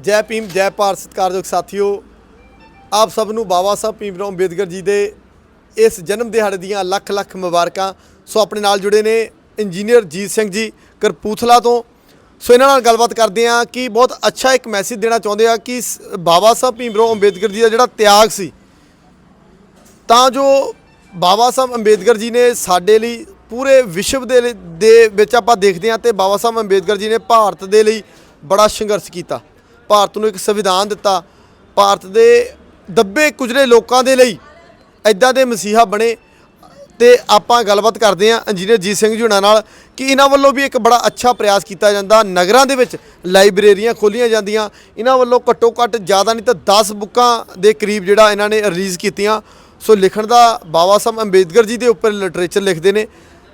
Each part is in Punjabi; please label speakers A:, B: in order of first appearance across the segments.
A: ਜੈ ਭੀਮ, ਜੈ ਭਾਰਤ ਸਤਿਕਾਰਯੋਗ ਸਾਥੀਓ, ਆਪ ਸਭ ਨੂੰ ਬਾਬਾ ਸਾਹਿਬ ਭੀਮ ਰਾਓ ਅੰਬੇਦਕਰ ਜੀ ਦੇ ਇਸ ਜਨਮ ਦਿਹਾੜੇ ਦੀਆਂ ਲੱਖ ਲੱਖ ਮੁਬਾਰਕਾਂ। ਸੋ ਆਪਣੇ ਨਾਲ ਜੁੜੇ ਨੇ ਇੰਜੀਨੀਅਰ ਜੀਤ ਸਿੰਘ ਜੀ ਕਰਪੂਥਲਾ ਤੋਂ। ਸੋ ਇਹਨਾਂ ਨਾਲ ਗੱਲਬਾਤ ਕਰਦੇ ਹਾਂ ਕਿ ਬਹੁਤ ਅੱਛਾ ਇੱਕ ਮੈਸੇਜ ਦੇਣਾ ਚਾਹੁੰਦੇ ਆ ਕਿ ਸ- ਬਾਬਾ ਸਾਹਿਬ ਭੀਮ ਰਾਓ ਅੰਬੇਦਕਰ ਜੀ ਦਾ ਜਿਹੜਾ ਤਿਆਗ ਸੀ, ਤਾਂ ਜੋ ਬਾਬਾ ਸਾਹਿਬ ਅੰਬੇਦਕਰ ਜੀ ਨੇ ਸਾਡੇ ਲਈ ਪੂਰੇ ਵਿਸ਼ਵ ਦੇ ਦੇ ਵਿੱਚ ਆਪਾਂ ਦੇਖਦੇ ਹਾਂ ਤੇ ਬਾਬਾ ਸਾਹਿਬ ਅੰਬੇਦਕਰ ਜੀ ਨੇ ਭਾਰਤ ਦੇ ਲਈ ਬੜਾ ਸੰਘਰਸ਼ ਕੀਤਾ। ਭਾਰਤ ਨੂੰ ਇੱਕ ਸੰਵਿਧਾਨ ਦਿੱਤਾ। ਭਾਰਤ ਦੇ ਦੱਬੇ ਕੁਜਰੇ ਲੋਕਾਂ ਦੇ ਲਈ ਐਦਾਂ ਦੇ ਮਸੀਹਾ ਬਣੇ ਤੇ ਆਪਾਂ ਗੱਲਬਾਤ ਕਰਦੇ ਹਾਂ ਇੰਜੀਨੀਅਰ ਜੀਤ ਸਿੰਘ ਜੀ ਹੁਣਾਂ ਨਾਲ ਕਿ ਇਹਨਾਂ ਵੱਲੋਂ ਵੀ ਇੱਕ ਬੜਾ ਅੱਛਾ ਪ੍ਰਯਾਸ ਕੀਤਾ ਜਾਂਦਾ। ਨਗਰਾਂ ਦੇ ਵਿੱਚ ਲਾਇਬ੍ਰੇਰੀਆਂ ਖੋਲੀਆਂ ਜਾਂਦੀਆਂ। ਇਹਨਾਂ ਵੱਲੋਂ ਘੱਟੋ ਘੱਟ ਜ਼ਿਆਦਾ ਨਹੀਂ ਤਾਂ 10 ਬੁੱਕਾਂ ਦੇ ਕਰੀਬ ਜਿਹੜਾ ਇਹਨਾਂ ਨੇ ਰਿਲੀਜ਼ ਕੀਤੀਆਂ। ਸੋ ਲਿਖਣ ਦਾ ਬਾਬਾ ਸਾਹਿਬ ਅੰਬੇਦਕਰ ਜੀ ਦੇ ਉੱਪਰ ਲਿਟਰੇਚਰ ਲਿਖਦੇ ਨੇ।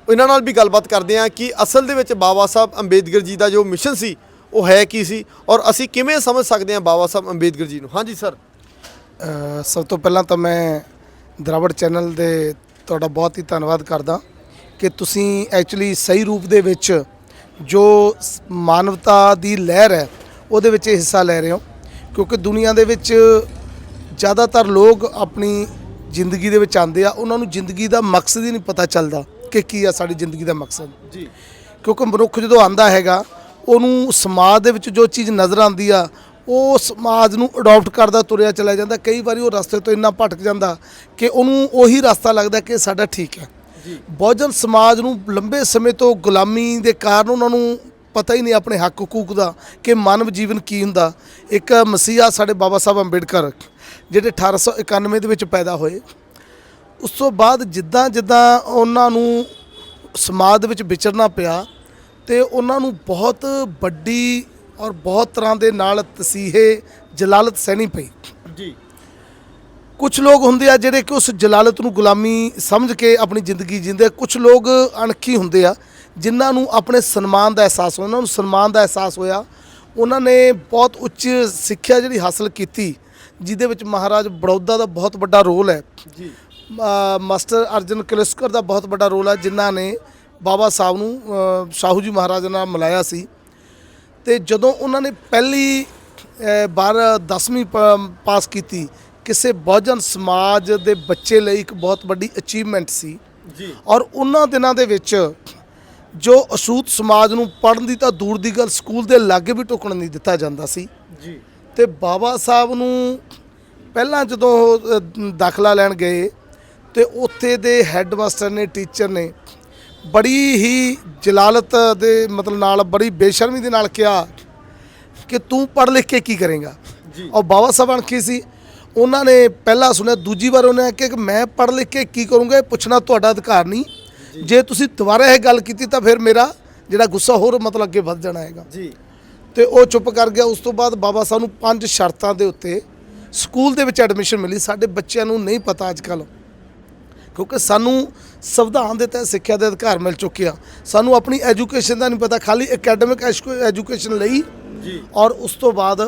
A: ਇਹਨਾਂ ਨਾਲ ਵੀ ਗੱਲਬਾਤ ਕਰਦੇ ਹਾਂ ਕਿ ਅਸਲ ਦੇ ਵਿੱਚ ਬਾਬਾ ਸਾਹਿਬ ਅੰਬੇਦਕਰ ਜੀ ਦਾ ਜੋ ਮਿਸ਼ਨ ਸੀ ਉਹ ਹੈ ਕੀ ਸੀ? ਔਰ ਅਸੀਂ ਕਿਵੇਂ ਸਮਝ ਸਕਦੇ ਹਾਂ ਬਾਬਾ ਸਾਹਿਬ ਅੰਬੇਦਕਰ ਜੀ ਨੂੰ? ਹਾਂਜੀ ਸਰ।
B: ਸਭ ਤੋਂ ਪਹਿਲਾਂ ਤਾਂ ਮੈਂ ਦਰਾਵੜ ਚੈਨਲ ਦੇ ਤੁਹਾਡਾ ਬਹੁਤ ਹੀ ਧੰਨਵਾਦ ਕਰਦਾ ਕਿ ਤੁਸੀਂ ਐਕਚੁਅਲੀ ਸਹੀ ਰੂਪ ਦੇ ਵਿੱਚ ਜੋ ਮਾਨਵਤਾ ਦੀ ਲਹਿਰ ਹੈ ਉਹਦੇ ਵਿੱਚ ਹਿੱਸਾ ਲੈ ਰਹੇ ਹੋ। ਕਿਉਂਕਿ ਦੁਨੀਆ ਦੇ ਵਿੱਚ ਜ਼ਿਆਦਾਤਰ ਲੋਕ ਆਪਣੀ ਜ਼ਿੰਦਗੀ ਦੇ ਵਿੱਚ ਆਉਂਦੇ ਆ ਉਹਨਾਂ ਨੂੰ ਜ਼ਿੰਦਗੀ ਦਾ ਮਕਸਦ ਹੀ ਨਹੀਂ ਪਤਾ ਚੱਲਦਾ ਕਿ ਕੀ ਆ ਸਾਡੀ ਜ਼ਿੰਦਗੀ ਦਾ ਮਕਸਦ।
A: ਜੀ।
B: ਕਿਉਂਕਿ ਮਨੁੱਖ ਜਦੋਂ ਆਂਦਾ ਹੈਗਾ ਉਹਨੂੰ ਸਮਾਜ ਦੇ ਵਿੱਚ ਜੋ ਚੀਜ਼ ਨਜ਼ਰ ਆਉਂਦੀ ਆ ਉਹ ਸਮਾਜ ਨੂੰ ਅਡਾਪਟ ਕਰਦਾ ਤੁਰਿਆ ਚਲਾ ਜਾਂਦਾ। ਕਈ ਵਾਰੀ ਉਹ ਰਸਤੇ ਤੋਂ ਇੰਨਾ ਭਟਕ ਜਾਂਦਾ ਕਿ ਉਹਨੂੰ ਉਹੀ ਰਸਤਾ ਲੱਗਦਾ ਕਿ ਸਾਡਾ ਠੀਕ ਹੈ। ਬਹੁਜਨ ਸਮਾਜ ਨੂੰ ਲੰਬੇ ਸਮੇਂ ਤੋਂ ਗੁਲਾਮੀ ਦੇ ਕਾਰਨ ਉਹਨਾਂ ਨੂੰ ਪਤਾ ਹੀ ਨਹੀਂ ਆਪਣੇ ਹੱਕ ਹਕੂਕ ਦਾ ਕਿ ਮਾਨਵ ਜੀਵਨ ਕੀ ਹੁੰਦਾ। ਇੱਕ ਮਸੀਹਾ ਸਾਡੇ ਬਾਬਾ ਸਾਹਿਬ ਅੰਬੇਡਕਰ ਜਿਹੜੇ 1891 ਦੇ ਵਿੱਚ ਪੈਦਾ ਹੋਏ। ਉਸ ਤੋਂ ਬਾਅਦ ਜਿੱਦਾਂ ਜਿੱਦਾਂ ਉਹਨਾਂ ਨੂੰ ਸਮਾਜ ਦੇ ਵਿੱਚ ਵਿਚਰਨਾ ਪਿਆ ਤੇ ਉਹਨਾਂ ਨੂੰ ਬਹੁਤ ਵੱਡੀ ਔਰ ਬਹੁਤ ਤਰ੍ਹਾਂ ਦੇ ਨਾਲ ਤਸੀਹੇ ਜਲਾਲਤ ਸਹਿਣੀ ਪਈ।
A: ਜੀ।
B: ਕੁਝ ਲੋਕ ਹੁੰਦੇ ਆ ਜਿਹੜੇ ਕਿ ਉਸ ਜਲਾਲਤ ਨੂੰ ਗੁਲਾਮੀ ਸਮਝ ਕੇ ਆਪਣੀ ਜ਼ਿੰਦਗੀ ਜਿੰਦੇ ਕੁਝ ਲੋਕ ਅਣਖੀ ਹੁੰਦੇ ਆ ਜਿਨ੍ਹਾਂ ਨੂੰ ਆਪਣੇ ਸਨਮਾਨ ਦਾ ਅਹਿਸਾਸ ਹੋਇਆ ਉਹਨਾਂ ਨੂੰ ਸਨਮਾਨ ਦਾ ਅਹਿਸਾਸ ਹੋਇਆ। ਉਹਨਾਂ ਨੇ ਬਹੁਤ ਉੱਚ ਸਿੱਖਿਆ ਜਿਹੜੀ ਹਾਸਲ ਕੀਤੀ ਜਿਹਦੇ ਵਿੱਚ ਮਹਾਰਾਜ ਬੜੌਦਾ ਦਾ ਬਹੁਤ ਵੱਡਾ ਰੋਲ ਹੈ।
A: ਜੀ।
B: ਮਾਸਟਰ ਅਰਜਨ ਕਲਿਸਕਰ ਦਾ ਬਹੁਤ ਵੱਡਾ ਰੋਲ ਹੈ ਜਿਨ੍ਹਾਂ ਨੇ ਬਾਬਾ ਸਾਹਿਬ ਨੂੰ ਸ਼ਾਹੂ ਜੀ ਮਹਾਰਾਜ ਨਾਲ ਮਿਲਾਇਆ ਸੀ। ਤੇ ਜਦੋਂ ਉਹਨਾਂ ਨੇ ਪਹਿਲੀ ਵਾਰ 10ਵੀਂ ਪਾਸ ਕੀਤੀ ਕਿਸੇ ਬਹੁਜਨ ਸਮਾਜ ਦੇ ਬੱਚੇ ਲਈ ਇੱਕ ਬਹੁਤ ਵੱਡੀ ਅਚੀਵਮੈਂਟ ਸੀ।
A: ਜੀ।
B: ਔਰ ਉਹਨਾਂ ਦਿਨਾਂ ਦੇ ਵਿੱਚ ਜੋ ਅਛੂਤ ਸਮਾਜ ਨੂੰ ਪੜ੍ਹਨ ਦੀ ਤਾਂ ਦੂਰ ਦੀ ਗੱਲ ਸਕੂਲ ਦੇ ਲਾਗੇ ਵੀ ਟੁਕਣ ਨਹੀਂ ਦਿੱਤਾ ਜਾਂਦਾ ਸੀ।
A: ਜੀ।
B: ਤੇ ਬਾਬਾ ਸਾਹਿਬ ਨੂੰ ਪਹਿਲਾਂ ਜਦੋਂ ਉਹ, ਦਾਖਲਾ ਲੈਣ ਗਏ ਤੇ ਉੱਥੇ ਦੇ ਹੈੱਡ ਮਾਸਟਰ ਨੇ ਟੀਚਰ ਨੇ ਬੜੀ ਹੀ ਜਲਾਲਤ ਦੇ ਮਤਲਬ ਨਾਲ ਬੜੀ ਬੇਸ਼ਰਮੀ ਦੇ ਨਾਲ ਕਿਹਾ ਕਿ ਤੂੰ ਪੜ੍ਹ ਲਿਖ ਕੇ ਕੀ ਕਰੇਗਾ।
A: ਜੀ।
B: ਔਰ ਬਾਬਾ ਸਾਹਿਬ ਅਣਖੀ ਸੀ ਉਹਨਾਂ ਨੇ ਪਹਿਲਾਂ ਸੁਣਿਆ ਦੂਜੀ ਵਾਰ ਉਹਨੇ ਕਿ ਮੈਂ ਪੜ੍ਹ ਲਿਖ ਕੇ ਕੀ ਕਰੂੰਗਾ ਇਹ ਪੁੱਛਣਾ ਤੁਹਾਡਾ ਅਧਿਕਾਰ ਨਹੀਂ। ਜੇ। ਤੁਸੀਂ ਦੁਬਾਰਾ ਇਹ ਗੱਲ ਕੀਤੀ ਤਾਂ ਫਿਰ ਮੇਰਾ ਜਿਹੜਾ ਗੁੱਸਾ ਹੋਰ ਮਤਲਬ ਅੱਗੇ ਵੱਧ ਜਾਣਾ ਹੈਗਾ।
A: ਜੀ।
B: ਤੇ ਉਹ ਚੁੱਪ ਕਰ ਗਿਆ। ਉਸ ਤੋਂ ਬਾਅਦ ਬਾਬਾ ਸਾਹਿਬ ਨੂੰ ਪੰਜ ਸ਼ਰਤਾਂ ਦੇ ਉੱਤੇ ਸਕੂਲ ਦੇ ਵਿੱਚ ਐਡਮਿਸ਼ਨ ਮਿਲੀ। ਸਾਡੇ ਬੱਚਿਆਂ ਨੂੰ ਨਹੀਂ ਪਤਾ ਅੱਜ ਕੱਲ੍ਹ। ਕਿਉਂਕਿ ਸਾਨੂੰ ਸੰਵਿਧਾਨ ਦੇ ਤਹਿਤ ਸਿੱਖਿਆ ਦੇ ਅਧਿਕਾਰ ਮਿਲ ਚੁੱਕੇ ਆ। ਸਾਨੂੰ ਆਪਣੀ ਐਜੂਕੇਸ਼ਨ ਦਾ ਨਹੀਂ ਪਤਾ ਖਾਲੀ ਅਕੈਡਮਿਕ ਐਜੂਕੇਸ਼ਨ ਲਈ
A: ਜੀ।
B: ਔਰ ਉਸ ਤੋਂ ਬਾਅਦ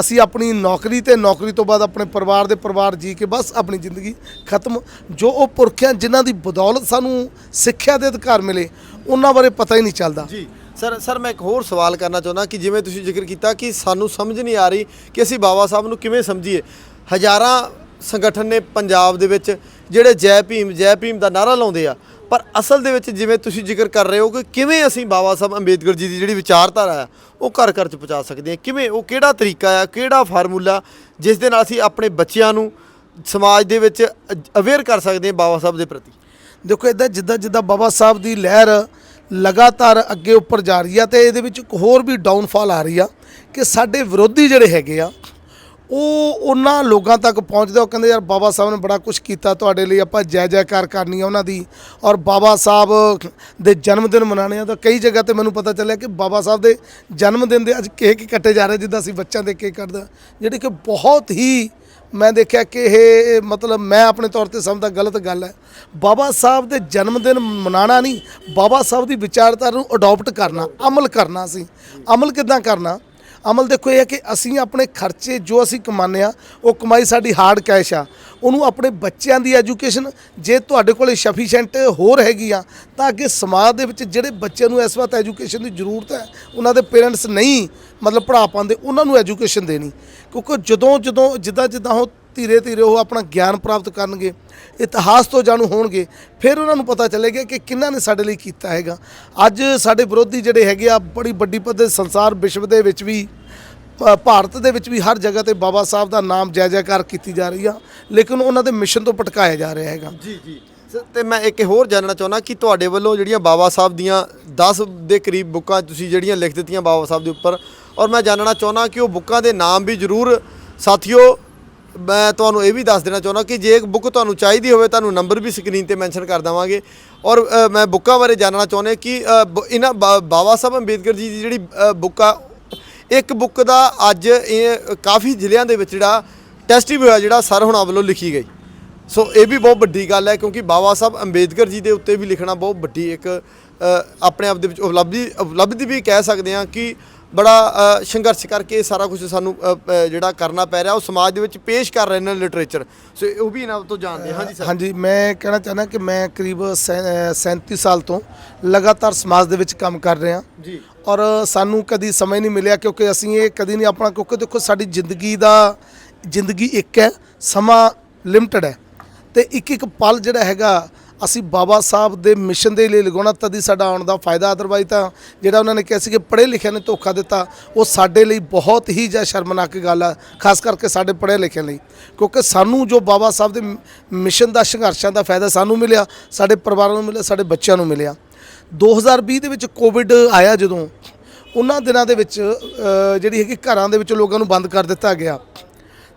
B: ਅਸੀਂ ਆਪਣੀ ਨੌਕਰੀ ਤੇ ਨੌਕਰੀ ਤੋਂ ਬਾਅਦ ਆਪਣੇ ਪਰਿਵਾਰ ਦੇ ਪਰਿਵਾਰ ਜੀ ਕੇ ਬਸ ਆਪਣੀ ਜ਼ਿੰਦਗੀ ਖਤਮ। ਜੋ ਉਹ ਪੁਰਖਿਆਂ ਜਿਨ੍ਹਾਂ ਦੀ ਬਦੌਲਤ ਸਾਨੂੰ ਸਿੱਖਿਆ ਦੇ ਅਧਿਕਾਰ ਮਿਲੇ ਉਹਨਾਂ ਬਾਰੇ ਪਤਾ ਹੀ ਨਹੀਂ ਚੱਲਦਾ।
A: ਜੀ। ਸਰ ਸਰ ਮੈਂ ਇੱਕ ਹੋਰ ਸਵਾਲ ਕਰਨਾ ਚਾਹੁੰਦਾ ਕਿ ਜਿਵੇਂ ਤੁਸੀਂ ਜ਼ਿਕਰ ਕੀਤਾ ਕਿ ਸਾਨੂੰ ਸਮਝ ਨਹੀਂ ਆ ਰਹੀ ਕਿ ਅਸੀਂ ਬਾਬਾ ਸਾਹਿਬ ਨੂੰ ਕਿਵੇਂ ਸਮਝੀਏ। ਹਜ਼ਾਰਾਂ ਸੰਗਠਨ ਨੇ ਪੰਜਾਬ ਦੇ ਵਿੱਚ ਜਿਹੜੇ ਜੈ ਭੀਮ ਜੈ ਭੀਮ ਦਾ ਨਾਰਾ ਲਾਉਂਦੇ ਆ। ਪਰ ਅਸਲ ਦੇ ਵਿੱਚ ਜਿਵੇਂ ਤੁਸੀਂ ਜ਼ਿਕਰ ਕਰ ਰਹੇ ਹੋ ਕਿ ਕਿਵੇਂ ਅਸੀਂ ਬਾਬਾ ਸਾਹਿਬ ਅੰਬੇਦਕਰ ਜੀ ਦੀ ਜਿਹੜੀ ਵਿਚਾਰਧਾਰਾ ਆ ਉਹ ਘਰ ਘਰ ਚ ਪਹੁੰਚਾ ਸਕਦੇ ਹਾਂ। ਕਿਵੇਂ, ਉਹ ਕਿਹੜਾ ਤਰੀਕਾ ਆ, ਕਿਹੜਾ ਫਾਰਮੂਲਾ, ਜਿਸ ਦੇ ਨਾਲ ਅਸੀਂ ਆਪਣੇ ਬੱਚਿਆਂ ਨੂੰ ਸਮਾਜ ਦੇ ਵਿੱਚ ਅਵੇਅਰ ਕਰ ਸਕਦੇ ਹਾਂ ਬਾਬਾ ਸਾਹਿਬ ਦੇ ਪ੍ਰਤੀ?
B: ਦੇਖੋ ਇਦਾਂ ਜਿੱਦਾਂ ਜਿੱਦਾਂ ਬਾਬਾ ਸਾਹਿਬ ਦੀ ਲਹਿਰ ਲਗਾਤਾਰ ਅੱਗੇ ਉੱਪਰ ਜਾ ਰਹੀ ਆ ਤੇ ਇਹਦੇ ਵਿੱਚ ਇੱਕ ਹੋਰ ਵੀ ਡਾਊਨਫਾਲ ਆ ਰਹੀ ਆ ਕਿ ਸਾਡੇ ਵਿਰੋਧੀ ਜਿਹੜੇ ਹੈਗੇ ਆ ਉਹ ਉਹਨਾਂ ਲੋਕਾਂ ਤੱਕ ਪਹੁੰਚਦਾ ਉਹ ਕਹਿੰਦੇ ਯਾਰ ਬਾਬਾ ਸਾਹਿਬ ਨੇ ਬੜਾ ਕੁਝ ਕੀਤਾ ਤੁਹਾਡੇ ਲਈ ਆਪਾਂ ਜੈ ਜੈਕਾਰ ਕਰਨੀ ਆ ਉਹਨਾਂ ਦੀ। ਔਰ ਬਾਬਾ ਸਾਹਿਬ ਦੇ ਜਨਮ ਦਿਨ ਮਨਾਉਣੇ ਆ ਤਾਂ ਕਈ ਜਗ੍ਹਾ ਤੇ ਮੈਨੂੰ ਪਤਾ ਚੱਲਿਆ ਕਿ ਬਾਬਾ ਸਾਹਿਬ ਦੇ ਜਨਮ ਦਿਨ ਦੇ ਅੱਜ ਕੇਕ ਕੱਟੇ ਜਾ ਰਹੇ ਜਿੱਦਾਂ ਅਸੀਂ ਬੱਚਿਆਂ ਦੇ ਕੇਕ ਕੱਟਦੇ ਹਾਂ, ਜਿਹੜੀ ਕਿ ਬਹੁਤ ਹੀ ਮੈਂ ਦੇਖਿਆ ਕਿ ਇਹ ਮਤਲਬ ਮੈਂ ਆਪਣੇ ਤੌਰ ਤੇ ਸਮਝਦਾ ਗਲਤ ਗੱਲ ਹੈ। ਬਾਬਾ ਸਾਹਿਬ ਦੇ ਜਨਮ ਦਿਨ ਮਨਾਉਣਾ ਨਹੀਂ ਬਾਬਾ ਸਾਹਿਬ ਦੀ ਵਿਚਾਰਧਾਰਾ ਨੂੰ ਅਡਾਪਟ ਕਰਨਾ ਅਮਲ ਕਰਨਾ ਸੀ। ਅਮਲ ਕਿਦਾਂ ਕਰਨਾ? ਅਮਲ ਦੇਖੋ ਇਹ ਹੈ ਕਿ ਅਸੀਂ ਆਪਣੇ ਖਰਚੇ ਜੋ ਅਸੀਂ ਕਮਾਉਂਦੇ ਆ ਉਹ ਕਮਾਈ ਸਾਡੀ ਹਾਰਡ ਕੈਸ਼ ਆ। ਉਹਨੂੰ ਆਪਣੇ ਬੱਚਿਆਂ ਦੀ ਐਜੂਕੇਸ਼ਨ ਜੇ ਤੁਹਾਡੇ ਕੋਲੇ ਸਫੀਸ਼ੀਐਂਟ ਹੋਰ ਹੈਗੀ ਆ, ਤਾਂ ਅੱਗੇ ਸਮਾਜ ਦੇ ਵਿੱਚ ਜਿਹੜੇ ਬੱਚਿਆਂ ਨੂੰ ਇਸ ਵਕਤ ਐਜੂਕੇਸ਼ਨ ਦੀ ਜ਼ਰੂਰਤ ਹੈ, ਉਹਨਾਂ ਦੇ ਪੇਰੈਂਟਸ ਨਹੀਂ, ਮਤਲਬ ਪੜ੍ਹਾ ਪਾਉਂਦੇ, ਉਹਨਾਂ ਨੂੰ ਐਜੂਕੇਸ਼ਨ ਦੇਣੀ। ਕਿਉਂਕਿ ਜਦੋਂ ਜਦੋਂ ਜਿੱਦਾਂ ਜਿੱਦਾਂ ਉਹ ਧੀਰੇ ਧੀਰੇ ਉਹ ਆਪਣਾ ਗਿਆਨ ਪ੍ਰਾਪਤ ਕਰਨਗੇ ਇਤਿਹਾਸ ਤੋਂ ਜਾਣੂ ਹੋਣਗੇ ਫਿਰ ਉਹਨਾਂ ਨੂੰ ਪਤਾ ਚੱਲੇਗਾ ਕਿ ਕਿਹਨਾਂ ਨੇ ਸਾਡੇ ਲਈ ਕੀਤਾ ਹੈਗਾ। ਅੱਜ ਸਾਡੇ ਵਿਰੋਧੀ ਜਿਹੜੇ ਹੈਗੇ ਆ ਬੜੀ ਵੱਡੀ ਪੱਧਰ ਸੰਸਾਰ ਵਿਸ਼ਵ ਦੇ ਵਿੱਚ ਵੀ ਭਾਰਤ ਦੇ ਵਿੱਚ ਵੀ ਹਰ ਜਗ੍ਹਾ ਤੇ ਬਾਬਾ ਸਾਹਿਬ ਦਾ ਨਾਮ ਜੈ ਜੈਕਾਰ ਕੀਤੀ ਜਾ ਰਹੀ ਆ ਲੇਕਿਨ ਉਹਨਾਂ ਦੇ ਮਿਸ਼ਨ ਤੋਂ ਭਟਕਾਇਆ ਜਾ ਰਿਹਾ ਹੈਗਾ।
A: ਜੀ ਜੀ। ਸਰ, ਤੇ ਮੈਂ ਇੱਕ ਹੋਰ ਜਾਣਨਾ ਚਾਹੁੰਦਾ ਕਿ ਤੁਹਾਡੇ ਵੱਲੋਂ ਜਿਹੜੀਆਂ ਬਾਬਾ ਸਾਹਿਬ ਦੀਆਂ 10 ਦੇ ਕਰੀਬ ਬੁੱਕਾਂ ਤੁਸੀਂ ਜਿਹੜੀਆਂ ਲਿਖ ਦਿੱਤੀਆਂ ਬਾਬਾ ਸਾਹਿਬ ਦੇ ਉੱਪਰ ਔਰ ਮੈਂ ਜਾਣਨਾ ਚਾਹੁੰਦਾ ਕਿ ਉਹ ਬੁੱਕਾਂ ਦੇ ਨਾਮ ਵੀ ਜ਼ਰੂਰ ਸਾਥੀਓ ਮੈਂ ਤੁਹਾਨੂੰ ਇਹ ਵੀ ਦੱਸ ਦੇਣਾ ਚਾਹੁੰਦਾ ਕਿ ਜੇ ਬੁੱਕ ਤੁਹਾਨੂੰ ਚਾਹੀਦੀ ਹੋਵੇ, ਤੁਹਾਨੂੰ ਨੰਬਰ ਵੀ ਸਕਰੀਨ ਤੇ ਮੈਂਸ਼ਨ ਕਰ ਦਵਾਂਗੇ। ਔਰ ਮੈਂ ਬੁੱਕਾਂ ਬਾਰੇ ਜਾਣਨਾ ਚਾਹੁੰਦਾ ਕਿ ਬ- ਇਹਨਾਂ ਬਾ- ਬਾਬਾ ਸਾਹਿਬ ਅੰਬੇਦਕਰ ਜੀ ਦੀ ਜਿਹੜੀ ਬੁੱਕ ਆ, ਇੱਕ ਬੁੱਕ ਦਾ ਅੱਜ ਇਹ ਕਾਫੀ ਜ਼ਿਲ੍ਹਿਆਂ ਦੇ ਵਿੱਚ ਜਿਹੜਾ ਟੈਸਟ ਵੀ ਹੋਇਆ, ਜਿਹੜਾ ਸਰ ਹੁਣਾਂ ਵੱਲੋਂ ਲਿਖੀ ਗਈ। ਸੋ ਇਹ ਵੀ ਬਹੁਤ ਵੱਡੀ ਗੱਲ ਹੈ, ਕਿਉਂਕਿ ਬਾਬਾ ਸਾਹਿਬ ਅੰਬੇਦਕਰ ਜੀ ਦੇ ਉੱਤੇ ਵੀ ਲਿਖਣਾ ਬਹੁਤ ਵੱਡੀ ਇੱਕ ਆਪਣੇ ਆਪ ਦੇ ਵਿੱਚ ਉਪਲਬਧੀ ਉਪਲਬਧੀ ਵੀ ਕਹਿ ਸਕਦੇ ਹਾਂ ਕਿ ਬੜਾ ਸੰਘਰਸ਼ ਕਰਕੇ ਇਹ ਸਾਰਾ ਕੁਝ ਸਾਨੂੰ ਜਿਹੜਾ ਕਰਨਾ ਪੈ ਰਿਹਾ ਉਹ ਸਮਾਜ ਦੇ ਵਿੱਚ ਪੇਸ਼ ਕਰ ਰਹੇ ਨੇ ਲਿਟਰੇਚਰ ਸੋ ਉਹ ਵੀ ਇਹਨਾਂ ਤੋਂ ਜਾਣਦੇ ਹਾਂ। ਹਾਂਜੀ ਸਰ
B: ਹਾਂਜੀ ਮੈਂ ਕਹਿਣਾ ਚਾਹੁੰਦਾ ਕਿ ਮੈਂ ਕਰੀਬ ਸੈ- ਅਹ 37 ਸਾਲ ਤੋਂ ਲਗਾਤਾਰ ਸਮਾਜ ਦੇ ਵਿੱਚ ਕੰਮ ਕਰ ਰਿਹਾ।
A: ਜੀ।
B: ਔਰ ਸਾਨੂੰ ਕਦੀ ਸਮਝ ਨਹੀਂ ਮਿਲਿਆ ਕਿਉਂਕਿ ਅਸੀਂ ਇਹ ਕਦੀ ਨਹੀਂ ਆਪਣਾ ਕਿਉਂਕਿ ਦੇਖੋ ਸਾਡੀ ਜ਼ਿੰਦਗੀ ਦਾ ਜ਼ਿੰਦਗੀ ਇੱਕ ਹੈ ਸਮਾਂ ਲਿਮਟਿਡ ਹੈ। ਤੇ ਇੱਕ ਇੱਕ ਪਲ ਜਿਹੜਾ ਹੈਗਾ ਅਸੀਂ ਬਾਬਾ ਸਾਹਿਬ ਦੇ ਮਿਸ਼ਨ ਦੇ ਲਈ ਲਗਾਉਣਾ, ਤਦ ਹੀ ਸਾਡਾ ਆਉਣ ਦਾ ਫਾਇਦਾ। ਅਦਰਵਾਈਜ਼ ਤਾਂ ਜਿਹੜਾ ਉਹਨਾਂ ਨੇ ਕਿਹਾ ਸੀ ਕਿ ਪੜ੍ਹੇ ਲਿਖਿਆ ਨੇ ਧੋਖਾ ਦਿੱਤਾ, ਉਹ ਸਾਡੇ ਲਈ ਬਹੁਤ ਹੀ ਜ਼ਿਆਦਾ ਸ਼ਰਮਨਾਕ ਗੱਲ ਆ, ਖਾਸ ਕਰਕੇ ਸਾਡੇ ਪੜ੍ਹੇ ਲਿਖਿਆ ਲਈ। ਕਿਉਂਕਿ ਸਾਨੂੰ ਜੋ ਬਾਬਾ ਸਾਹਿਬ ਦੇ ਮਿਸ਼ਨ ਦਾ, ਸੰਘਰਸ਼ਾਂ ਦਾ ਫਾਇਦਾ ਸਾਨੂੰ ਮਿਲਿਆ, ਸਾਡੇ ਪਰਿਵਾਰਾਂ ਨੂੰ ਮਿਲਿਆ, ਸਾਡੇ ਬੱਚਿਆਂ ਨੂੰ ਮਿਲਿਆ। 2020 ਦੇ ਵਿੱਚ ਕੋਵਿਡ ਆਇਆ ਜਦੋਂ, ਉਹਨਾਂ ਦਿਨਾਂ ਦੇ ਵਿੱਚ ਜਿਹੜੀ ਹੈਗੀ ਘਰਾਂ ਦੇ ਵਿੱਚ ਲੋਕਾਂ ਨੂੰ ਬੰਦ ਕਰ ਦਿੱਤਾ ਗਿਆ।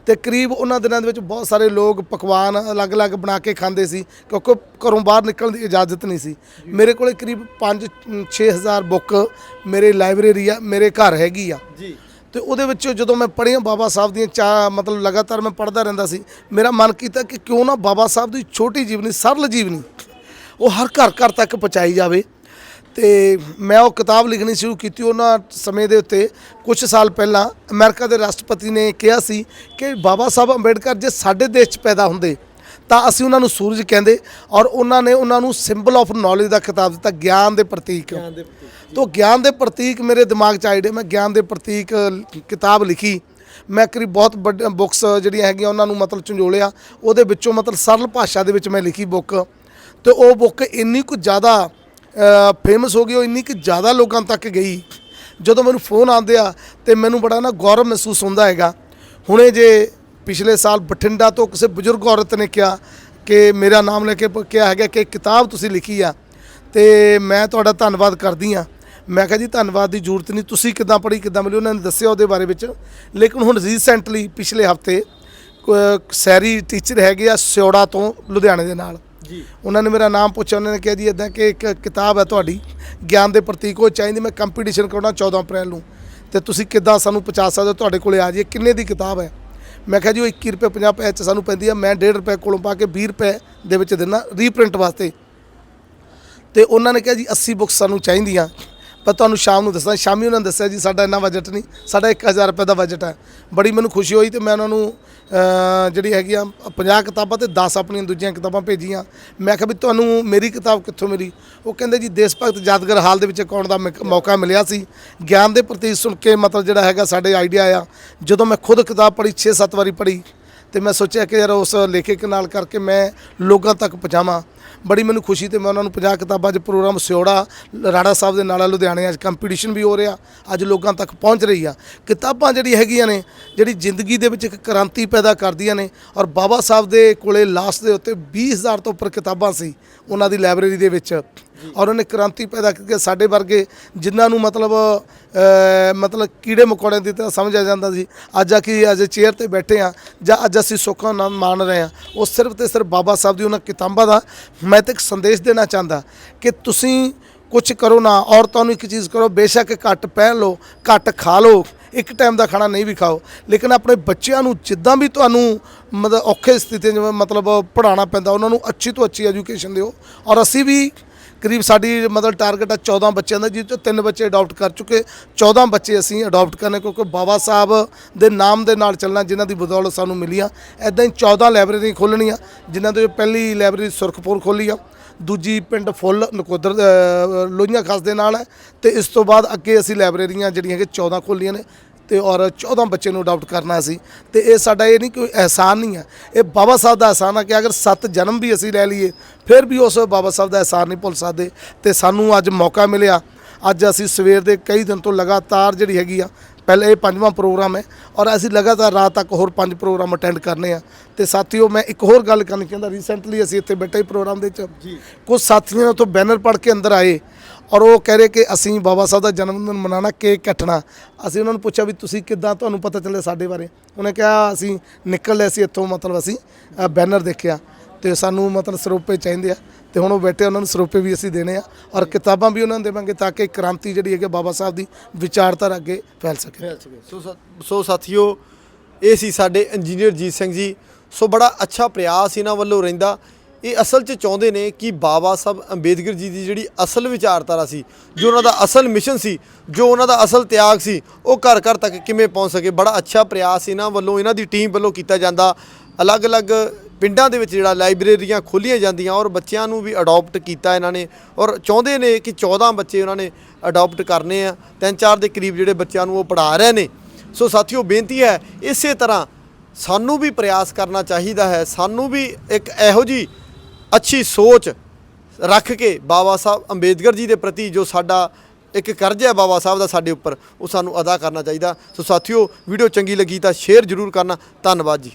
B: ਤੇ ਕਰੀਬ ਉਹਨਾਂ ਦਿਨਾਂ ਦੇ ਵਿੱਚ ਬਹੁਤ ਸਾਰੇ ਲੋਕ ਪਕਵਾਨ ਅਲੱਗ-ਅਲੱਗ ਬਣਾ ਕੇ ਖਾਂਦੇ ਸੀ ਕਿਉਂਕਿ ਘਰੋਂ ਬਾਹਰ ਨਿਕਲਣ ਦੀ ਇਜਾਜ਼ਤ ਨਹੀਂ ਸੀ। ਮੇਰੇ ਕੋਲੇ ਕਰੀਬ 5-6000 ਬੁੱਕ ਮੇਰੇ ਲਾਇਬ੍ਰੇਰੀ ਆ ਮੇਰੇ ਘਰ ਹੈਗੀ ਆ।
A: ਜੀ।
B: ਤੇ ਉਹਦੇ ਵਿੱਚ ਜਦੋਂ ਮੈਂ ਪੜ੍ਹੀਆਂ ਬਾਬਾ ਸਾਹਿਬ ਦੀਆਂ ਚਾ ਮਤਲਬ ਲਗਾਤਾਰ ਮੈਂ ਪੜ੍ਹਦਾ ਰਹਿੰਦਾ ਸੀ ਮੇਰਾ ਮਨ ਕੀਤਾ ਕਿ ਕਿਉਂ ਨਾ ਬਾਬਾ ਸਾਹਿਬ ਦੀ ਛੋਟੀ ਜੀਵਨੀ ਸਰਲ ਜੀਵਨੀ ਉਹ ਹਰ ਘਰ ਘਰ ਤੱਕ ਪਹੁੰਚਾਈ ਜਾਵੇ। ਤੇ ਮੈਂ ਉਹ ਕਿਤਾਬ ਲਿਖਣੀ ਸ਼ੁਰੂ ਕੀਤੀ ਉਹਨਾਂ ਸਮੇਂ ਦੇ ਉੱਤੇ ਕੁਝ ਸਾਲ ਪਹਿਲਾਂ ਅਮਰੀਕਾ ਦੇ ਰਾਸ਼ਟਰਪਤੀ ਨੇ ਕਿਹਾ ਸੀ ਕਿ ਬਾਬਾ ਸਾਹਿਬ ਅੰਬੇਡਕਰ ਜੇ ਸਾਡੇ ਦੇਸ਼ 'ਚ ਪੈਦਾ ਹੁੰਦੇ ਤਾਂ ਅਸੀਂ ਉਹਨਾਂ ਨੂੰ ਸੂਰਜ ਕਹਿੰਦੇ ਔਰ ਉਹਨਾਂ ਨੇ ਉਹਨਾਂ ਨੂੰ ਸਿੰਬਲ ਆਫ ਨੌਲੇਜ ਦਾ ਖਿਤਾਬ ਦਿੱਤਾ ਗਿਆਨ ਦੇ ਪ੍ਰਤੀਕ। ਤੋ ਗਿਆਨ ਦੇ ਪ੍ਰਤੀਕ ਮੇਰੇ ਦਿਮਾਗ 'ਚ ਆਈਡੇ ਮੈਂ ਗਿਆਨ ਦੇ ਪ੍ਰਤੀਕ ਕਿਤਾਬ ਲਿਖੀ। ਮੈਂ ਕਰੀਬ ਬਹੁਤ ਵੱਡ ਬੁੱਕਸ ਜਿਹੜੀਆਂ ਹੈਗੀਆਂ ਉਹਨਾਂ ਨੂੰ ਮਤਲਬ ਝੰਜੋਲਿਆ ਉਹਦੇ ਵਿੱਚੋਂ ਮਤਲਬ ਸਰਲ ਭਾਸ਼ਾ ਦੇ ਵਿੱਚ ਮੈਂ ਲਿਖੀ ਬੁੱਕ ਤੇ ਉਹ ਬੁੱਕ ਇੰਨੀ ਕੁ ਜ਼ਿਆਦਾ ਫੇਮਸ ਹੋ ਗਈ, ਉਹ ਇੰਨੀ ਕੁ ਜ਼ਿਆਦਾ ਲੋਕਾਂ ਤੱਕ ਗਈ। ਜਦੋਂ ਮੈਨੂੰ ਫੋਨ ਆਉਂਦੇ ਆ ਤੇ ਮੈਨੂੰ ਬੜਾ ਨਾ ਗੌਰਵ ਮਹਿਸੂਸ ਹੁੰਦਾ ਹੈਗਾ। ਹੁਣੇ ਜੇ ਪਿਛਲੇ ਸਾਲ ਬਠਿੰਡਾ ਤੋਂ ਕਿਸੇ ਬਜ਼ੁਰਗ ਔਰਤ ਨੇ ਕਿਹਾ ਕਿ ਮੇਰਾ ਨਾਮ ਲੈ ਕੇ ਕਿਹਾ ਹੈਗਾ ਕਿ ਕਿਤਾਬ ਤੁਸੀਂ ਲਿਖੀ ਆ ਤੇ ਮੈਂ ਤੁਹਾਡਾ ਧੰਨਵਾਦ ਕਰਦੀ ਆ। ਮੈਂ ਕਿਹਾ ਜੀ, ਧੰਨਵਾਦ ਦੀ ਜ਼ਰੂਰਤ ਨਹੀਂ, ਤੁਸੀਂ ਕਿੱਦਾਂ ਪੜ੍ਹੀ, ਕਿੱਦਾਂ ਮਿਲੀ, ਉਹਨਾਂ ਨੇ ਦੱਸਿਆ ਉਹਦੇ ਬਾਰੇ ਵਿੱਚ। ਲੇਕਿਨ ਹੁਣ ਰੀਸੈਂਟਲੀ ਪਿਛਲੇ ਹਫ਼ਤੇ ਸੈਰੀ ਟੀਚਰ ਹੈਗੇ ਆ ਸਿਓੜਾ ਤੋਂ ਲੁਧਿਆਣੇ ਦੇ ਨਾਲ।
A: ਜੀ।
B: ਉਹਨਾਂ ਨੇ ਮੇਰਾ ਨਾਮ ਪੁੱਛਿਆ, ਉਹਨਾਂ ਨੇ ਕਿਹਾ ਜੀ ਇਦਾਂ ਕਿ ਇੱਕ ਕਿਤਾਬ ਹੈ ਤੁਹਾਡੀ, ਗਿਆਨ ਦੇ ਪ੍ਰਤੀਕ, ਉਹ ਚਾਹੀਦੀ, ਮੈਂ ਕੰਪੀਟੀਸ਼ਨ ਕਰਾਉਣਾ 14 ਅਪ੍ਰੈਲ ਨੂੰ। ਤੇ ਤੁਸੀਂ ਕਿੱਦਾਂ ਸਾਨੂੰ ਪਹੁੰਚਾ ਸਕਦੇ ਹੋ? ਤੁਹਾਡੇ ਕੋਲੇ ਆ ਜਾਈਏ। ਕਿੰਨੇ ਦੀ ਕਿਤਾਬ ਹੈ? ਮੈਂ ਕਿਹਾ ਜੀ, ਉਹ 21 ਰੁਪਏ 50 ਪੈਸੇ 'ਚ ਸਾਨੂੰ ਪੈਂਦੀ ਆ ਮੈਂ 1.5 ਰੁਪਏ ਕੋਲੋਂ ਪਾ ਕੇ 20 ਰੁਪਏ ਦੇ ਵਿੱਚ ਦਿੰਦਾ ਰੀਪ੍ਰਿੰਟ ਵਾਸਤੇ। ਤੇ ਉਹਨਾਂ ਨੇ ਕਿਹਾ ਜੀ 80 ਬੁੱਕਸ ਸਾਨੂੰ ਚਾਹੀਦੀਆਂ। ਪਰ ਤੁਹਾਨੂੰ ਸ਼ਾਮ ਨੂੰ ਦੱਸਾਂ ਸ਼ਾਮੀ ਉਹਨਾਂ ਨੇ ਦੱਸਿਆ ਜੀ, ਸਾਡਾ ਇੰਨਾ ਬਜਟ ਨਹੀਂ, ਸਾਡਾ 1000 ਰੁਪਏ ਦਾ ਬਜਟ ਹੈ। ਬੜੀ ਮੈਨੂੰ ਖੁਸ਼ੀ ਹੋਈ ਤੇ ਮੈਂ ਉਹਨਾਂ ਨੂੰ ਜਿਹੜੀ ਹੈਗੀ ਆ 50 ਕਿਤਾਬਾਂ ਤੇ 10 ਆਪਣੀਆਂ ਦੂਜੀਆਂ ਕਿਤਾਬਾਂ ਭੇਜੀਆਂ। ਮੈਂ ਕਿਹਾ ਵੀ ਤੁਹਾਨੂੰ ਮੇਰੀ ਕਿਤਾਬ ਕਿੱਥੋਂ ਮਿਲੀ? ਉਹ ਕਹਿੰਦੇ ਜੀ, ਦੇਸ਼ ਭਗਤ ਯਾਦਗਾਰ ਹਾਲ ਦੇ ਵਿੱਚ ਕੌਣ ਦਾ ਮਿਕ- ਮੌਕਾ ਮਿਲਿਆ ਸੀ। ਗਿਆਨ ਦੇ ਪ੍ਰਤੀ ਸੁਣ ਕੇ ਮਤਲਬ ਜਿਹੜਾ ਹੈਗਾ ਸਾਡੇ ਆਈਡੀਆ ਆ। ਜਦੋਂ ਮੈਂ ਖੁਦ ਕਿਤਾਬ ਪੜ੍ਹੀ 6-7 ਵਾਰੀ ਪੜ੍ਹੀ ਤੇ ਮੈਂ ਸੋਚਿਆ ਕਿ ਯਾਰ ਉਸ ਲੇਖਕ ਨਾਲ ਕਰਕੇ ਮੈਂ ਲੋਕਾਂ ਤੱਕ ਪਹੁੰਚਾਵਾਂ। ਬੜੀ ਮੈਨੂੰ ਖੁਸ਼ੀ ਤੇ ਮੈਂ ਉਹਨਾਂ ਨੂੰ 50 ਕਿਤਾਬਾਂ 'ਚ ਪ੍ਰੋਗਰਾਮ ਸਿਉੜਾ, ਰਾੜਾ ਸਾਹਿਬ ਦੇ ਨਾਲ ਲੁਧਿਆਣੇ ਅੱਜ ਕੰਪੀਟੀਸ਼ਨ ਵੀ ਹੋ ਰਿਹਾ, ਅੱਜ ਲੋਕਾਂ ਤੱਕ ਪਹੁੰਚ ਰਹੀ ਆ। ਕਿਤਾਬਾਂ ਜਿਹੜੀ ਹੈਗੀਆਂ ਨੇ, ਜਿਹੜੀ ਜ਼ਿੰਦਗੀ ਦੇ ਵਿੱਚ ਇੱਕ ਕ੍ਰਾਂਤੀ ਪੈਦਾ ਕਰਦੀਆਂ ਨੇ ਔਰ ਬਾਬਾ ਸਾਹਿਬ ਦੇ ਕੋਲੇ ਲਾਸਟ ਦੇ ਉੱਤੇ 20000 ਤੋਂ ਉੱਪਰ ਕਿਤਾਬਾਂ ਸੀ, ਉਹਨਾਂ ਦੀ ਲਾਇਬ੍ਰੇਰੀ ਦੇ ਵਿੱਚ। ਔਰ ਉਹਨੇ ਕ੍ਰਾਂਤੀ ਪੈਦਾ ਕਰਕੇ ਸਾਡੇ ਵਰਗੇ ਜਿਨ੍ਹਾਂ ਨੂੰ ਮਤਲਬ ਮਤਲਬ ਕੀੜੇ ਮਕੌੜਿਆਂ ਦੀ ਤਰ੍ਹਾਂ ਸਮਝਿਆ ਜਾਂਦਾ ਸੀ, ਅੱਜ ਆ ਕਿ ਅੱਜ ਚੇਅਰ ਤੇ ਬੈਠੇ ਆ ਜਾਂ ਅੱਜ ਅਸੀਂ ਸੁੱਖ ਆਨੰਦ ਮਾਣ ਰਹੇ ਆ, ਉਹ ਸਿਰਫ ਤੇ ਸਿਰਫ ਬਾਬਾ ਸਾਹਿਬ ਦੀ ਉਹਨਾਂ ਕਿਤਾਬਾਂ ਦਾ ਮੈਂ ਤਾਂ ਇੱਕ ਸੰਦੇਸ਼ ਦੇਣਾ ਚਾਹੁੰਦਾ ਕਿ ਤੁਸੀਂ ਕੁਝ ਕਰੋ ਨਾ ਔਰਤਾਂ ਨੂੰ ਇੱਕ ਚੀਜ਼ ਕਰੋ, ਬੇਸ਼ੱਕ ਘੱਟ ਪਹਿਨ ਲਓ, ਘੱਟ ਖਾ ਲਓ, ਇੱਕ ਟਾਈਮ ਦਾ ਖਾਣਾ ਨਹੀਂ ਵੀ ਖਾਓ, ਲੇਕਿਨ ਆਪਣੇ ਬੱਚਿਆਂ ਨੂੰ ਜਿੱਦਾਂ ਵੀ ਤੁਹਾਨੂੰ ਮਤਲਬ ਔਖੇ ਸਥਿਤੀ ਜਿਵੇਂ ਮਤਲਬ ਪੜਾਉਣਾ ਪੈਂਦਾ, ਉਹਨਾਂ ਨੂੰ ਅੱਛੀ ਤੋਂ ਅੱਛੀ ਐਜੂਕੇਸ਼ਨ ਦਿਓ, ਔਰ ਅਸੀਂ ਵੀ ਕਰੀਬ ਸਾਡੀ ਮਤਲਬ ਟਾਰਗੇਟ ਆ 14 ਬੱਚਿਆਂ ਦਾ ਜਿਸ ਚੋਂ ਤਿੰਨ ਬੱਚੇ ਅਡਾਪਟ ਕਰ ਚੁੱਕੇ। 14 ਬੱਚੇ ਅਸੀਂ ਅਡਾਪਟ ਕਰਨੇ, ਕਿਉਂਕਿ ਬਾਬਾ ਸਾਹਿਬ ਦੇ ਨਾਮ ਦੇ ਨਾਲ ਚੱਲਣਾ, ਜਿਨ੍ਹਾਂ ਦੀ ਬਦੌਲਤ ਸਾਨੂੰ ਮਿਲੀਆਂ ਐਦਾਂ ਹੀ 14 ਲਾਇਬ੍ਰੇਰੀ ਖੋਲ੍ਹਣੀਆਂ, ਜਿਨ੍ਹਾਂ ਦੇ ਪਹਿਲੀ ਲਾਇਬ੍ਰੇਰੀ ਸੁਰਖਪੁਰ ਖੋਲ੍ਹੀ ਆ। ਦੂਜੀ ਪਿੰਡ ਫੁੱਲ ਨਕੋਦਰ ਲੋਹੀਆਂ ਖਾਸ ਦੇ ਨਾਲ ਹੈ ਤੇ ਇਸ ਤੋਂ ਬਾਅਦ ਅੱਗੇ ਅਸੀਂ ਲਾਇਬ੍ਰੇਰੀਆਂ ਜਿਹੜੀਆਂ ਕਿ 14 ਖੋਲ੍ਹੀਆਂ ਨੇ। ਤੇ ਔਰ 14 ਬੱਚੇ ਨੂੰ ਅਡਾਪਟ ਕਰਨਾ ਸੀ ਤੇ ਇਹ ਸਾਡਾ ਇਹ ਨਹੀਂ ਕੋਈ ਅਹਿਸਾਨ ਨਹੀਂ ਹੈ। ਇਹ ਬਾਬਾ ਸਾਹਿਬ ਦਾ ਅਹਿਸਾਨ ਹੈ ਕਿ ਅਗਰ ਸੱਤ ਜਨਮ ਵੀ ਅਸੀਂ ਲੈ ਲਈਏ ਫਿਰ ਵੀ ਉਸ ਬਾਬਾ ਸਾਹਿਬ ਦਾ ਅਹਿਸਾਨ ਨਹੀਂ ਭੁੱਲ ਸਕਦੇ ਤੇ ਸਾਨੂੰ ਅੱਜ ਮੌਕਾ ਮਿਲਿਆ। ਅੱਜ ਅਸੀਂ ਸਵੇਰ ਦੇ ਕਈ ਦਿਨ ਤੋਂ ਲਗਾਤਾਰ ਜਿਹੜੀ ਹੈਗੀ ਆ ਪਹਿਲੇ ਇਹ ਪੰਜਵਾਂ ਪ੍ਰੋਗਰਾਮ ਹੈ ਔਰ ਅਸੀਂ ਲਗਾਤਾਰ ਰਾਤ ਤੱਕ ਹੋਰ ਪੰਜ ਪ੍ਰੋਗਰਾਮ ਅਟੈਂਡ ਕਰਨੇ ਆ। ਤੇ ਸਾਥੀਓ ਮੈਂ ਇੱਕ ਹੋਰ ਗੱਲ ਕਰਨੀ ਚਾਹੁੰਦਾ ਰੀਸੈਂਟਲੀ ਅਸੀਂ ਇੱਥੇ ਬੈਠੇ ਪ੍ਰੋਗਰਾਮ ਦੇ ਵਿੱਚ। ਕੁਝ ਸਾਥੀਆਂ ਉੱਥੋਂ ਬੈਨਰ ਪੜ੍ਹ ਕੇ ਅੰਦਰ ਆਏ। ਔਰ ਉਹ ਕਹਿ ਰਹੇ ਕਿ ਅਸੀਂ ਬਾਬਾ ਸਾਹਿਬ ਦਾ ਜਨਮ ਦਿਨ ਮਨਾਉਣਾ, ਕੇਕ ਕੱਟਣਾ। ਅਸੀਂ ਉਹਨਾਂ ਨੂੰ ਪੁੱਛਿਆ ਵੀ ਤੁਸੀਂ ਕਿੱਦਾਂ ਤੁਹਾਨੂੰ ਪਤਾ ਚੱਲਿਆ ਸਾਡੇ ਬਾਰੇ? ਉਹਨੇ ਕਿਹਾ, ਅਸੀਂ ਨਿਕਲ ਨਿਕਲਦੇ ਸੀ ਇੱਥੋਂ, ਮਤਲਬ ਅਸੀਂ ਬੈਨਰ ਦੇਖਿਆ। ਤੇ ਸਾਨੂੰ ਮਤਲਬ ਸਰੋਪੇ ਚਾਹੀਦੇ ਆ। ਤੇ ਹੁਣ ਉਹ ਬੈਠੇ ਉਹਨਾਂ ਨੂੰ ਸਰੋਪੇ ਵੀ ਅਸੀਂ ਦੇਣੇ ਆ ਔਰ ਕਿਤਾਬਾਂ ਵੀ ਉਹਨਾਂ ਨੂੰ ਦੇਵਾਂਗੇ ਤਾਂ ਕਿ ਕ੍ਰਾਂਤੀ ਜਿਹੜੀ ਹੈਗੀ ਬਾਬਾ ਸਾਹਿਬ ਦੀ ਵਿਚਾਰਧਾਰਾ ਅੱਗੇ ਫੈਲ ਸਕੇ।
A: ਸੋ ਸਾ- ਸੋ ਸਾਥੀਓ, ਇਹ ਸੀ ਸਾਡੇ ਇੰਜੀਨੀਅਰ ਜੀਤ ਸਿੰਘ ਜੀ। ਸੋ ਬੜਾ ਅੱਛਾ ਪ੍ਰਯਾਸ ਇਹਨਾਂ ਵੱਲੋਂ ਰਹਿੰਦਾ। ਇਹ ਅਸਲ 'ਚ ਚਾਹੁੰਦੇ ਨੇ ਕਿ ਬਾਬਾ ਸਾਹਿਬ ਅੰਬੇਦਕਰ ਜੀ ਦੀ ਜਿਹੜੀ ਅਸਲ ਵਿਚਾਰਧਾਰਾ ਸੀ, ਜੋ ਉਹਨਾਂ ਦਾ ਅਸਲ ਮਿਸ਼ਨ ਸੀ, ਜੋ ਉਹਨਾਂ ਦਾ ਅਸਲ ਤਿਆਗ ਸੀ, ਉਹ ਘਰ ਘਰ ਤੱਕ ਕਿਵੇਂ ਪਹੁੰਚ ਸਕੇ? ਬੜਾ ਅੱਛਾ ਪ੍ਰਯਾਸ ਇਹਨਾਂ ਵੱਲੋਂ, ਇਹਨਾਂ ਦੀ ਟੀਮ ਵੱਲੋਂ ਕੀਤਾ ਜਾਂਦਾ। ਅਲੱਗ-ਅਲੱਗ ਪਿੰਡਾਂ ਦੇ ਵਿੱਚ ਜਿਹੜਾ ਲਾਇਬ੍ਰੇਰੀਆਂ ਖੋਲੀਆਂ ਜਾਂਦੀਆਂ ਔਰ ਬੱਚਿਆਂ ਨੂੰ ਵੀ ਅਡਾਪਟ ਕੀਤਾ ਇਹਨਾਂ ਨੇ ਔਰ ਚਾਹੁੰਦੇ ਨੇ ਕਿ 14 ਬੱਚੇ ਉਹਨਾਂ ਨੇ ਅਡਾਪਟ ਕਰਨੇ ਆ। ਤਿੰਨ ਚਾਰ ਦੇ ਕਰੀਬ ਜਿਹੜੇ ਬੱਚਿਆਂ ਨੂੰ ਉਹ ਪੜ੍ਹਾ ਰਹੇ ਨੇ। ਸੋ ਸਾਥੀਓ, ਬੇਨਤੀ ਹੈ, ਇਸੇ ਤਰ੍ਹਾਂ ਸਾਨੂੰ ਵੀ ਪ੍ਰਯਾਸ ਕਰਨਾ ਚਾਹੀਦਾ ਹੈ। ਸਾਨੂੰ ਵੀ ਇੱਕ ਇਹੋ ਜੀ ਅੱਛੀ ਸੋਚ ਰੱਖ ਕੇ ਬਾਬਾ ਸਾਹਿਬ ਅੰਬੇਦਕਰ ਜੀ ਦੇ ਪ੍ਰਤੀ ਜੋ ਸਾਡਾ ਇੱਕ ਕਰਜ਼ ਹੈ ਬਾਬਾ ਸਾਹਿਬ ਦਾ ਸਾਡੇ ਉੱਪਰ, ਉਹ ਸਾਨੂੰ ਅਦਾ ਕਰਨਾ ਚਾਹੀਦਾ। ਸੋ ਸਾਥੀਓ ਵੀਡੀਓ ਚੰਗੀ ਲੱਗੀ ਤਾਂ ਸ਼ੇਅਰ ਜ਼ਰੂਰ ਕਰਨਾ। ਧੰਨਵਾਦ ਜੀ।